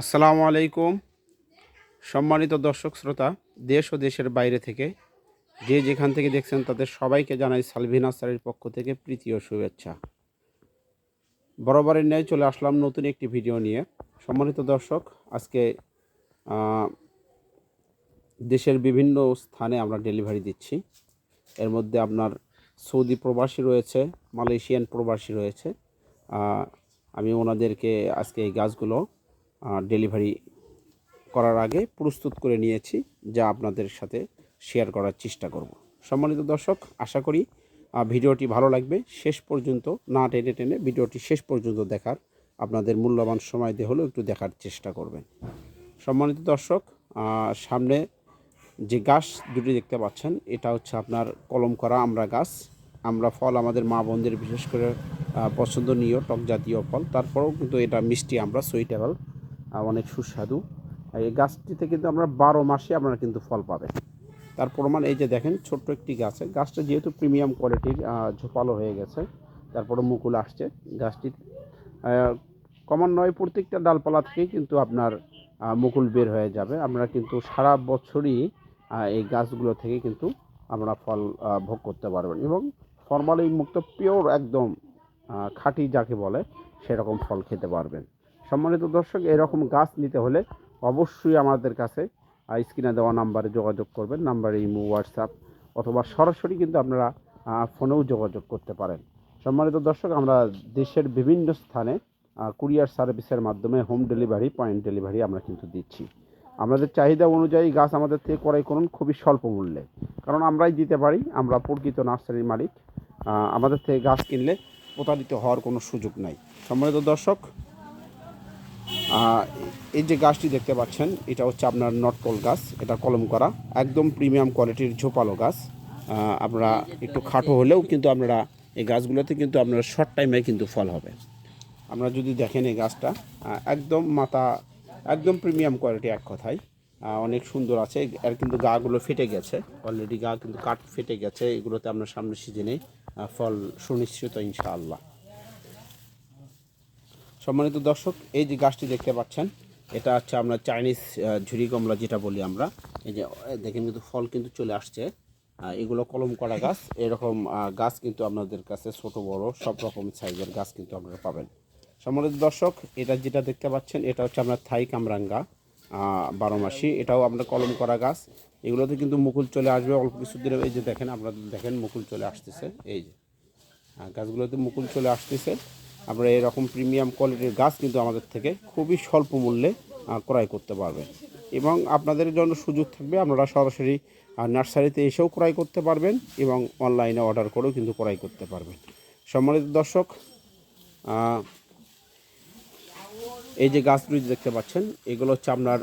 আসসালামু আলাইকুম। সম্মানিত দর্শক, শ্রোতা, দেশ ও দেশের বাইরে থেকে যে যেখান থেকে দেখছেন তাদের সবাইকে জানাই সালভিনা স্যারের পক্ষ থেকে প্রীতি ও শুভেচ্ছা। বরাবরের ন্যায় চলে আসলাম নতুন একটি ভিডিও নিয়ে। সম্মানিত দর্শক, আজকে দেশের বিভিন্ন স্থানে আমরা ডেলিভারি দিচ্ছি। এর মধ্যে আপনার সৌদি প্রবাসী রয়েছে, মালয়েশিয়ান প্রবাসী রয়েছে। আমি ওনাদেরকে আজকে এই গাছগুলো ডেলিভারি করার আগে প্রস্তুত করে নিয়েছি যা আপনাদের সাথে শেয়ার করার চেষ্টা করব। সম্মানিত দর্শক, আশা করি ভিডিওটি ভালো লাগবে। শেষ পর্যন্ত না টেনে টেনে ভিডিওটি শেষ পর্যন্ত দেখার আপনাদের মূল্যবান সময় দিয়ে হলেও একটু দেখার চেষ্টা করবেন। সম্মানিত দর্শক সামনে যে গাছ দুটি দেখতে পাচ্ছেন, এটা হচ্ছে আপনার কলম করা আমরা গাছ। আমরা ফল আমাদের মা বোনদের বিশেষ করে পছন্দনীয় টক জাতীয় ফল। তারপরেও কিন্তু এটা মিষ্টি আমরা সুইটেবল অনেক সুস্বাদু। এই গাছটিতে কিন্তু আমরা বারো মাসে আপনারা কিন্তু ফল পাবেন। তার প্রমাণ এই যে দেখেন, ছোট্ট একটি গাছে। গাছটা যেহেতু প্রিমিয়াম কোয়ালিটির ঝোপালো হয়ে গেছে, তারপরে মুকুল আসছে কমন নয়, প্রত্যেকটা ডালপালা থেকেই কিন্তু আপনার মুকুল বের হয়ে যাবে। আমরা কিন্তু সারা বছরই এই গাছগুলো থেকে কিন্তু আমরা ফল ভোগ করতে পারবেন এবং ফরমালিন মুক্ত পিওর একদম খাঁটি যাকে বলে, সেরকম ফল খেতে পারবেন। সম্মানিত দর্শক, এরকম গাছ নিতে হলে অবশ্যই আমাদের কাছে স্ক্রিনে দেওয়া নাম্বারে যোগাযোগ করবেন। নাম্বারে ইমো, হোয়াটসঅ্যাপ অথবা সরাসরি কিন্তু আপনারা ফোনেও যোগাযোগ করতে পারেন। সম্মানিত দর্শক, আমরা দেশের বিভিন্ন স্থানে কুরিয়ার সার্ভিসের মাধ্যমে হোম ডেলিভারি, পয়েন্ট ডেলিভারি আমরা কিন্তু দিচ্ছি। আমাদের চাহিদা অনুযায়ী গাছ আমাদের থেকে ক্রয় করুন খুবই স্বল্প মূল্যে। কারণ আমরাই দিতে পারি, আমরা প্রকৃত নার্সারির মালিক আমাদের থেকে গাছ কিনলে প্রতারিত হওয়ার কোনো সুযোগ নাই। সম্মানিত দর্শক এই যে গাছটি দেখতে পাচ্ছেন, এটা হচ্ছে আপনার নটকল গাছ, এটা কলম করা, একদম প্রিমিয়াম কোয়ালিটির ঝোপালো গাছ। আপনারা একটু খাটো হলেও কিন্তু আপনারা এই গাছগুলোতে কিন্তু আপনারা শর্ট টাইমে কিন্তু ফল হবে। আমরা যদি দেখেন এই গাছটা একদম মাথা, একদম প্রিমিয়াম কোয়ালিটি এক কথায়। অনেক সুন্দর আছে, এর কিন্তু গাগুলো ফেটে গেছে অলরেডি গা কিন্তু কাঠ ফেটে গেছে, এগুলোতে আপনার সামনের সিজনে ফল সুনিশ্চিত ইনশাআল্লাহ। সম্মানিত দর্শক, এই যে গাছটি দেখতে পাচ্ছেন, এটা হচ্ছে আমরা চাইনিজ ঝুরি কমলা যেটা বলি আমরা। এই যে দেখেন কিন্তু ফল কিন্তু চলে আসছে। এগুলো কলম করা গাছ। এরকম গাছ কিন্তু আপনাদের কাছে ছোট, বড়, সব রকম সাইজের গাছ কিন্তু আপনারা পাবেন। সম্মানিত দর্শক, এটা যেটা দেখতে পাচ্ছেন, এটা হচ্ছে আপনার থাই কামরাঙ্গা বারো মাসি এটাও আমরা কলম করা গাছ। এগুলোতে কিন্তু মুকুল চলে আসবে। অল্প কিছু দিনে, এই যে দেখেন, আপনারা দেখেন মুকুল চলে আসতেছে। এই যে গাছগুলোতে মুকুল চলে আসতেছে। আপনারা এরকম প্রিমিয়াম কোয়ালিটির গাছ কিন্তু আমাদের থেকে খুবই স্বল্প মূল্যে ক্রয় করতে পারবেন। এবং আপনাদের জন্য সুযোগ থাকবে, আপনারা সরাসরি নার্সারিতে এসেও ক্রয় করতে পারবেন এবং অনলাইনে অর্ডার করেও কিন্তু ক্রয় করতে পারবেন। সম্মানিত দর্শক এই যে গাছগুলি দেখতে পাচ্ছেন, এগুলো হচ্ছে আপনার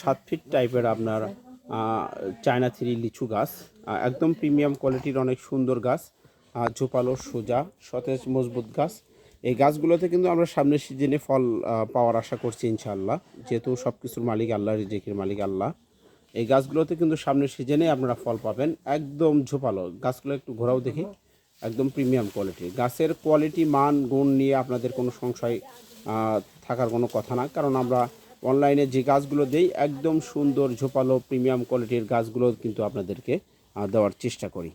সাত ফিট টাইপের আপনার চায়না থ্রি লিচু গাছ। একদম প্রিমিয়াম কোয়ালিটির অনেক সুন্দর গাছ ঝোপালো, সোজা, সতেজ, মজবুত গাছ। এই গাছগুলোতে কিন্তু আমরা সামনের সিজনে ফল পাওয়ার আশা করছি ইনশাআল্লাহ। যেহেতু সব কিছুর মালিক আল্লাহ, রিজেকের মালিক আল্লাহ। এই গাছগুলোতে কিন্তু সামনের সিজনে আপনারা ফল পাবেন একদম ঝোপালো। গাছগুলো একটু ঘোরাও দেখি। একদম প্রিমিয়াম কোয়ালিটি। গাছের কোয়ালিটি, মান, গুণ নিয়ে আপনাদের কোনো সংশয় থাকার কোনো কথা না। কারণ আমরা অনলাইনে যে গাছগুলো দেই, একদম সুন্দর, ঝোপালো, প্রিমিয়াম কোয়ালিটির গাছগুলো কিন্তু আপনাদেরকে দেওয়ার চেষ্টা করি।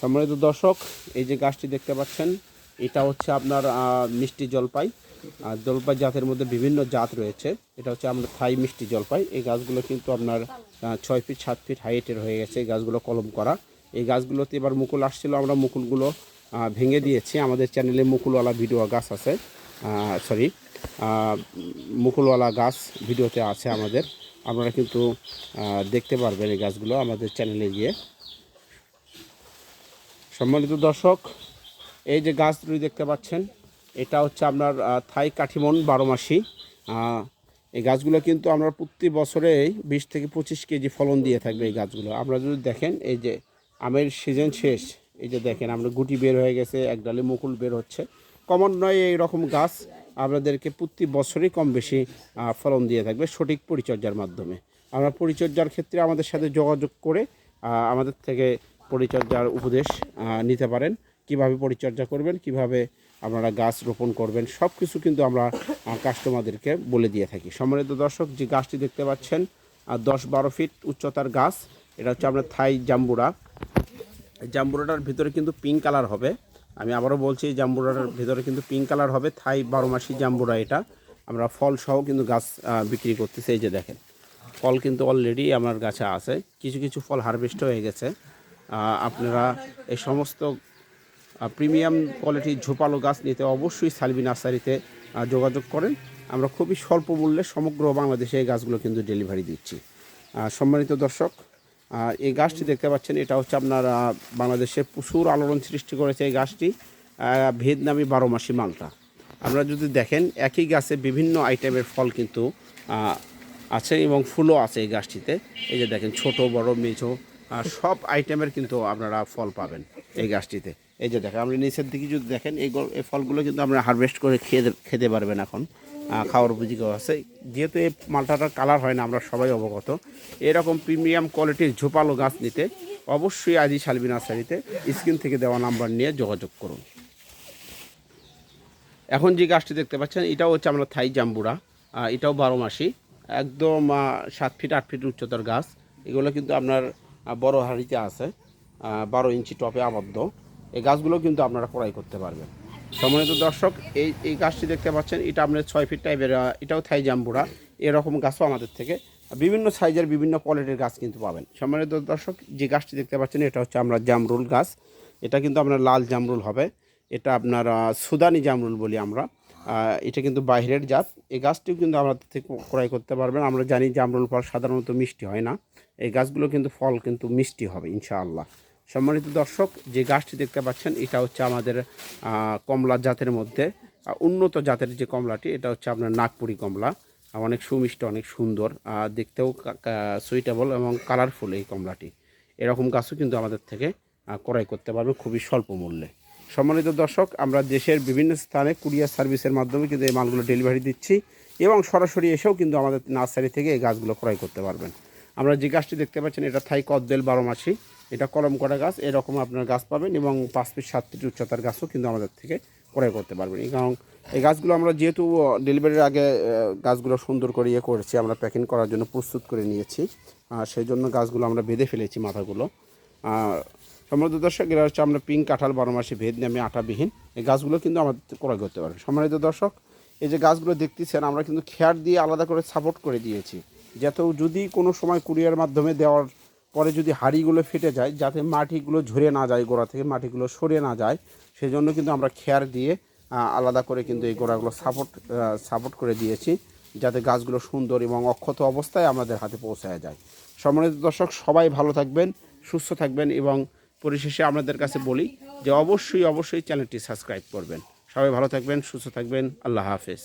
সম্মানিত দর্শক, এই যে গাছটি দেখতে পাচ্ছেন এটা হচ্ছে আপনার মিষ্টি জলপাই। আর জলপাই জাতের মধ্যে বিভিন্ন জাত রয়েছে। এটা হচ্ছে আমরা থাই মিষ্টি জলপাই। এই গাছগুলো কিন্তু আপনার ছয় ফিট, সাত ফিট হাইটের হয়ে গেছে এই গাছগুলো কলম করা। এই গাছগুলোতে এবার মুকুল আসছিল, আমরা মুকুলগুলো ভেঙে দিয়েছি। আমাদের চ্যানেলে মুকুলওয়ালা ভিডিও গাছ আছে সরি মুকুলওয়ালা গাছ ভিডিওতে আছে আমাদের। আপনারা কিন্তু দেখতে পারবেন এই গাছগুলো আমাদের চ্যানেলে গিয়ে। সম্মানিত দর্শক এই যে গাছ দুটি দেখতে পাচ্ছেন, এটা হচ্ছে আপনার থাই কাঠিমন বারো মাসি। এই গাছগুলো কিন্তু আমরা প্রতি বছরেই বিশ থেকে পঁচিশ কেজি ফলন দিয়ে থাকবে এই গাছগুলো। আপনারা যদি দেখেন, এই যে আমের সিজন শেষ, এই যে দেখেন আমরা গুটি বের হয়ে গেছে, এক ডালে মুকুল বের হচ্ছে। কমন নয় এই রকম গাছ আপনাদেরকে প্রতি বছরই কম বেশি ফলন দিয়ে থাকবে সঠিক পরিচর্যার মাধ্যমে। আমরা পরিচর্যার ক্ষেত্রে আমাদের সাথে যোগাযোগ করে আমাদের থেকে পরিচর্যার উপদেশ নিতে পারেন। কীভাবে পরিচর্যা করবেন, কীভাবে আপনারা গাছ রোপণ করবেন সব কিছু কিন্তু আমরা কাস্টমারদেরকে বলে দিয়ে থাকি। সম্মানিত দর্শক, যে গাছটি দেখতে পাচ্ছেন দশ বারো ফিট উচ্চতার গাছ, এটা হচ্ছে আপনার থাই জাম্বুরা। জাম্বুরাটার ভিতরে কিন্তু পিঙ্ক কালার হবে। আমি আবারও বলছি জাম্বুরাটার ভিতরে কিন্তু পিঙ্ক কালার হবে, থাই বারো মাসি জাম্বুরা এটা। আমরা ফল সহ কিন্তু গাছ বিক্রি করতেছি, এই যে দেখেন। ফল কিন্তু অলরেডি আমার গাছে আছে। কিছু কিছু ফল হারভেস্ট হয়ে গেছে। আপনারা এই সমস্ত প্রিমিয়াম কোয়ালিটির ঝোপালো গাছ নিতে অবশ্যই সালবি নার্সারিতে যোগাযোগ করেন। আমরা খুবই স্বল্প মূল্যে সমগ্র বাংলাদেশে এই গাছগুলো কিন্তু ডেলিভারি দিচ্ছি। সম্মানিত দর্শক এই গাছটি দেখতে পাচ্ছেন, এটা হচ্ছে আপনার বাংলাদেশে প্রচুর আলোড়ন সৃষ্টি করেছে এই গাছটি ভিয়েতনামি বারো মাসি মালটা। আমরা যদি দেখেন, একই গাছে বিভিন্ন আইটেমের ফল কিন্তু আছে এবং ফুলও আছে এই গাছটিতে। এই যে দেখেন, ছোট, বড়, মেঝো সব আইটেমের কিন্তু আপনারা ফল পাবেন এই গাছটিতে। এই যে দেখেন, আপনি নিচের দিকে যদি দেখেন, এই এই ফলগুলো কিন্তু আপনারা হারভেস্ট করে খেয়ে খেতে পারবেন এখন। খাওয়ার উপযোগী আছে। যেহেতু এই মালটাটার কালার হয় না, আমরা সবাই অবগত। এরকম প্রিমিয়াম কোয়ালিটির ঝোপালো গাছ নিতে অবশ্যই আজই শালবি নার্সারিতে স্ক্রিন থেকে দেওয়া নাম্বার নিয়ে যোগাযোগ করুন। এখন যে গাছটি দেখতে পাচ্ছেন, এটাও হচ্ছে আমরা থাই জাম্বুরা। এটাও বারো মাসি। একদম সাত ফিট আট ফিট উচ্চতার গাছ। এগুলো কিন্তু আপনার বড় হাড়িতে আছে। বারো ইঞ্চি টপে আবদ্ধ। এই গাছগুলো কিন্তু আপনারা ক্রয় করতে পারবেন। সম্মানিত দর্শক, এই এই গাছটি দেখতে পাচ্ছেন, এটা আপনার ছয় ফিট টাইপের এটাও থাই জাম্বুরা। এরকম গাছও আমাদের থেকে বিভিন্ন সাইজের বিভিন্ন কোয়ালিটির গাছ কিন্তু পাবেন। সম্মানিত দর্শক, যে গাছটি দেখতে পাচ্ছেন, এটা হচ্ছে আমরা জামরুল গাছ। এটা কিন্তু আপনার লাল জামরুল হবে। এটা আপনার সুদানি জামরুল বলি আমরা। এটা কিন্তু বাইরের জাত। এই গাছটিও কিন্তু আমাদের থেকে ক্রয় করতে পারবেন। আমরা জানি জামরুল ফল সাধারণত মিষ্টি হয় না। এই গাছগুলো কিন্তু ফল কিন্তু মিষ্টি হবে, ইনশাআল্লাহ। সম্মানিত দর্শক, যে গাছটি দেখতে পাচ্ছেন, এটা হচ্ছে আমাদের কমলা জাতের মধ্যে। উন্নত জাতের যে কমলাটি, এটা হচ্ছে আপনার নাগপুরি কমলা। অনেক সুমিষ্ট, অনেক সুন্দর দেখতেও সুইটেবল এবং কালারফুল এই কমলাটি। এরকম গাছও কিন্তু আমাদের থেকে ক্রয় করতে পারবে খুবই স্বল্প মূল্যে। সম্মানিত দর্শক, আমরা দেশের বিভিন্ন স্থানে কুরিয়ার সার্ভিসের মাধ্যমে কিন্তু এই মালগুলো ডেলিভারি দিচ্ছি এবং সরাসরি এসেও কিন্তু আমাদের নার্সারি থেকে এই গাছগুলো ক্রয় করতে পারবেন। আমরা যে গাছটি দেখতে পাচ্ছেন, এটা থাই কদ্দেল বারো মাসি। এটা কলম করা গাছ, এরকম আপনার গাছ পাবেন এবং পাঁচ ফিট সাত ফিট উচ্চতার গাছও কিন্তু আমাদের থেকে ক্রয় করতে পারবেন। কারণ এই গাছগুলো আমরা যেহেতু ডেলিভারির আগে গাছগুলো সুন্দর করে ইয়ে করেছি, আমরা প্যাকিং করার জন্য প্রস্তুত করে নিয়েছি সেই জন্য গাছগুলো আমরা বেঁধে ফেলেছি মাথাগুলো। সম্মানিত দর্শক, এরা হচ্ছে আমরা পিঙ্ক কাঁঠাল বারো মাসে ভেদ নামে আটাবিহীন, এই গাছগুলো কিন্তু আমাদের ক্রয় করতে পারবে। সম্মানিত দর্শক, এই যে গাছগুলো দেখতেছেন, আমরা কিন্তু খেয়ার দিয়ে আলাদা করে সাপোর্ট করে দিয়েছি। যাতে যদি কোনো সময় কুরিয়ার মাধ্যমে দেওয়ার পরে যদি হাড়িগুলো ফেটে যায়, যাতে মাটিগুলো ঝরে না যায়, গোড়া থেকে মাটিগুলো সরে না যায় সেই জন্য কিন্তু আমরা খেয়ার দিয়ে আলাদা করে কিন্তু এই গোড়াগুলো সাপোর্ট সাপোর্ট করে দিয়েছি, যাতে গাছগুলো সুন্দর এবং অক্ষত অবস্থায় আমাদের হাতে পৌঁছায় যায়। সম্মানিত দর্শক, সবাই ভালো থাকবেন, সুস্থ থাকবেন এবং পরিশেষে আপনাদের কাছে বলি যে অবশ্যই অবশ্যই চ্যানেলটি সাবস্ক্রাইব করবেন। সবাই ভালো থাকবেন, সুস্থ থাকবেন, আল্লাহ হাফেজ।